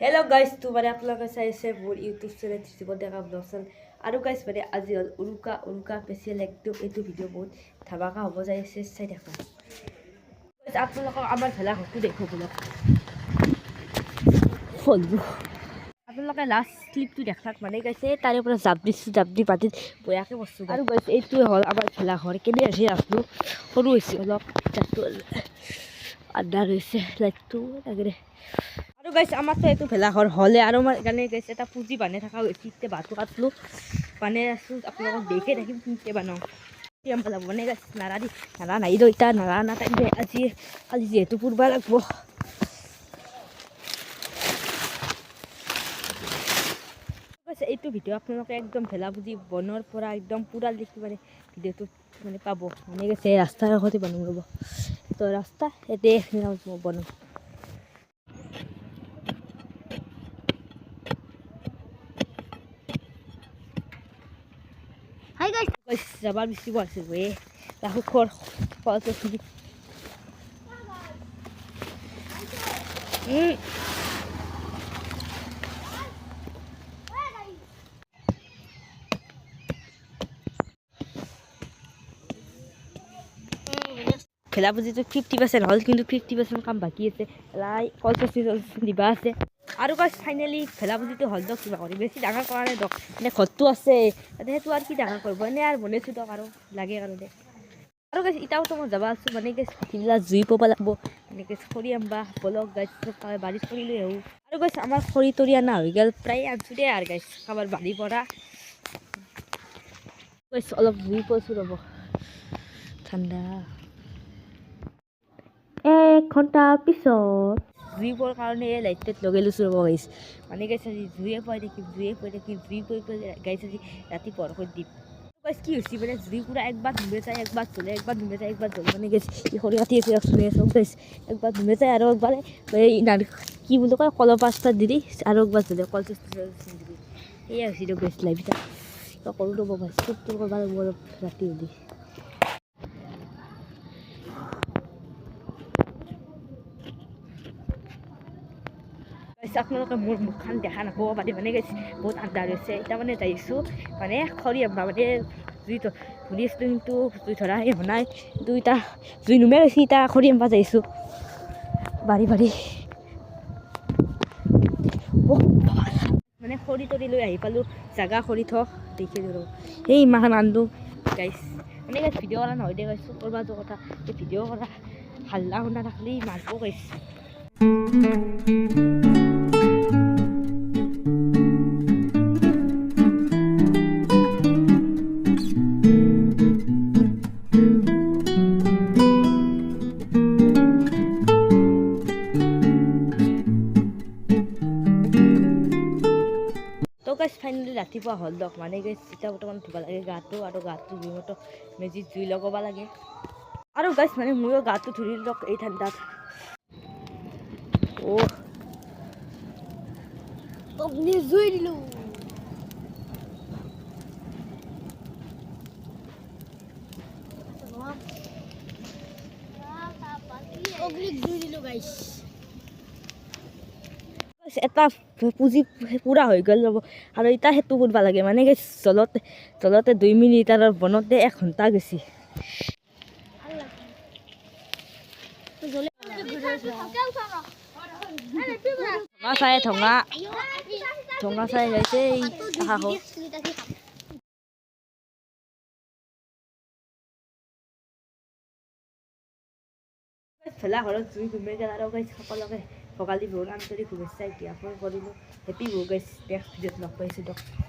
Hello' guys তো মানে আপোনালোকে চাইছে মোৰ ইউটিউব চেনেল ত্ৰিচিপত দেখা ব্লগ চেনেল আৰু গাইজ মানে আজি হ'ল উৰুকা উৰুকা স্পেচিয়েল একদম এইটো ভিডিঅ' বহুত ধামাকা হ'ব যাই আছে চাই Guys, আপোনালোকক আমাৰ ভেলাঘৰটো দেখুৱাব বোলক। ফলটো আপোনালোকে লাষ্ট ক্লিপটো দেখাক মানে গাইছে তাৰে পৰা জাপ দিছোঁ জাপ দি পাতিত বয়াকে বস্তু আৰু গাইছে এইটোৱে হ'ল আমাৰ ভেলাঘৰ কেনে আছে ৰাস্তাটো সৰু হৈছে অলপ। আন্ধাৰ হৈছে, লাইটটো লাগে আৰু গাইছে আমাৰতো এইটো ভেলাঘৰ হ'লে আৰু এটা পুঁজি থকা হৈছে আপোনালোকক থাকিম মানে নাৰা দি, নাৰা নাই এতিয়া নাৰা আজি কালি যিহেতু এইটো ভিডিঅ' আপোনালোকে একদম ভেলা পুঁজি বনৰ পৰা একদম পূৰা দেখি মানে ভিডিঅ'টো মানে পাব। মানে গৈছে ৰাস্তাৰ কাষতে বনাম ৰ'ব তো ৰাস্তা ইয়াতে বনাম Hi guys. Guys, যাবার বেশি বলছে রে রাহু খর ফল তো শুধু হুম খেলা বুজিটো ফিফটি পাৰ্চেণ্ট হ'ল, কিন্তু ফিফটি পাৰ্চেণ্ট কাম বাকী আছে। লাই পঞ্চাছ দিবা আছে। আৰু গাছ ফাইনেলি ভেলা বুজিটো হ'ল দক, কিবা কৰি বেছি ডাঙৰ কৰা নাই দক। এনে ঘৰটো আছে। তাতে সেইটো আৰু কি ডাঙৰ কৰিব? এনে আৰু বনাইছোঁ দক আৰু। লাগে কাৰণে আৰু গাছ ইটাওতো মই যাব আছোঁ। মানে ভাটিবিলাক জুই পাব লাগিব। এনেকৈ খৰি আনবা, বলক গাছ বাৰীত খৰি লৈ আহোঁ। আৰু গাছ আমাৰ খৰি তৰি অনা হৈ গ'ল। প্ৰায় আনছোঁ দেই আৰু গাছ কাৰোবাৰ বাৰীৰ পৰা। গাছ অলপ জুই পাইছোঁ ৰ'ব। ঠাণ্ডা। ঘণ্টা পিছত। জুই পোৱাৰ কাৰণে এই লাইটটোত লগাই লৈছোঁ ৰ'ব গাইছ মানে গাইছ আজি জুয়ে পাই থাকিম জুয়ে পাই থাকিম জুই পৰি পেলাই গাইছ আজি ৰাতি পোহৰকৈ দিম। গাইছ কি হৈছে মানে জুই পুৰা একবাৰ ধুমে যায় একবাৰ জ্বলে, একবাৰ ধুমে যায় একবাৰ জ্বলে। মানে গাইছ এই খৰি কাটি আছে শুনি আছোঁ গাইছ একবাৰ ধুমে যায় আৰু একবাৰ কি বুলি কয়, কলৰ পাঁচটা দি দি আৰু একবাৰ জ্বলে, কল দিবি এয়া হৈছে দিয়ক গাইছ লাইভ এটা। কৰোঁ ৰ'ব গাইছ চুপ কৰিব লাগিব ৰাতি হ'লি। গাইছে আপোনালোকে মোৰ মুখখন দেখা নাপাব পাৰে মানে গাইছে বহুত আন্ধাৰ হৈছে এতিয়া মানে যাইছোঁ মানে খৰি মানে জুই ধৰি আছিলোঁ কিন্তু, জুই ধৰা সেই হোৱা নাই। কিন্তু জুই নুমে গৈছে, এতিয়া খৰি আনবা যাইছোঁ বাৰী অ' মানে খৰি তৰি লৈ আহি পালোঁ, জাগা খৰি থ, দেখি ধৰো সেই ইমান আনলো গাইছ মানে গাইছ ভিডিঅ' কৰা নহয় দে গাইছোঁ কৰবা যোৱা কথা। ভিডিঅ' কৰা হাল্লা শুনা থাকলি মাৰিব গাইছ গাইছ ফাইনেলি ৰাতিপুৱা হ'ল দক মানে গাইছ বৰ্তমান ধুব লাগে গাটো আৰু গাটো ধুই মতো মেজিত জুই লগাব লাগে। আৰু গাইছ মানে ময়ো গাটো ধুই লওক এই ঠাণ্ডাত। অগ্নি জুই দিলো। অগ্নি জুই দিলো গাইছ, এটা পুঁজি পূৰা হৈ গ'ল ৰ'ব। আৰু এতিয়া সেইটো কৰিব লাগে। মানে গাইছ জলতে জলতে দুই মিনিট আৰু বনতে এক ঘণ্টা গৈছে ঠঙা চাই, ঠঙা। ঠঙা চাই আহা ভেলা ঘৰত জুই ঘুমে গ'ল আৰু গাইছ সকলোকে ভোগালী বিহুৰ আন্তৰিক শুভেচ্ছা জ্ঞাপন কৰিলোঁ হেপী ভোগ গাইছ নেক্সট লগ পাইছোঁ দিয়ক।